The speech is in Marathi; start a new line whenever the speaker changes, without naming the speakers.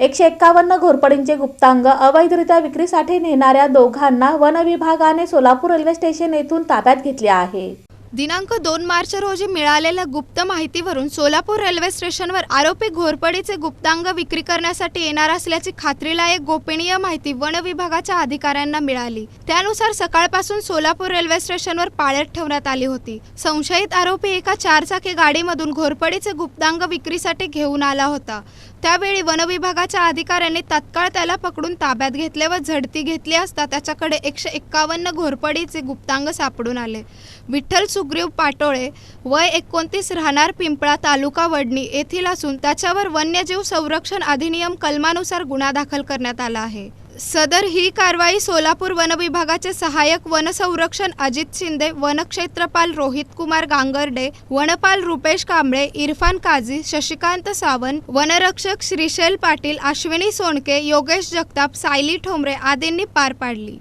एकशे एक्कावन्न घोरपडींचे गुप्तांग अवैधरित्या विक्रीसाठी नेणाऱ्या दोघांना वन विभागाने सोलापूर रेल्वे स्टेशन येथून ताब्यात घेतले आहे.
दिनांक दोन मार्च रोजी मिळालेल्या गुप्त माहितीवरून सोलापूर रेल्वे स्टेशनवर आरोपी घोरपडीचे गुप्तांग विक्री करण्यासाठी येणार असल्याची खात्रीलायक गोपनीय माहिती वन विभागाच्या अधिकाऱ्यांना मिळाली. त्यानुसार सकाळपासून सोलापूर रेल्वे स्टेशनवर पाळत ठेवण्यात आली होती. संशयित आरोपी एका चारचाकी गाडीमधून घोरपडीचे गुप्तांग विक्रीसाठी घेऊन आला होता. त्यावेळी वनविभागाच्या अधिकाऱ्यांनी तत्काळ त्याला पकडून ताब्यात घेतले व झडती घेतली असता त्याच्याकडे एकशे एक्कावन्न घोरपडीचे गुप्तांग सापडून आले. विठ्ठल सुग्रीव पाटोळे वय एकोणतीस राहणार पिंपळा तालुका वडणी येथील असून त्याच्यावर वन्यजीव संरक्षण अधिनियम कलमानुसार गुन्हा दाखल करण्यात आला आहे. सदर ही कारवाई सोलापूर वनविभागाचे सहाय्यक वनसंरक्षण अजित शिंदे वनक्षेत्रपाल रोहित कुमार गांगर्डे वनपाल रुपेश कांबळे इरफान काझी शशिकांत सावंत वनरक्षक श्रीशैल पाटील अश्विनी सोनके योगेश जगताप सायली ठोंबरे आदींनी पार पाडली.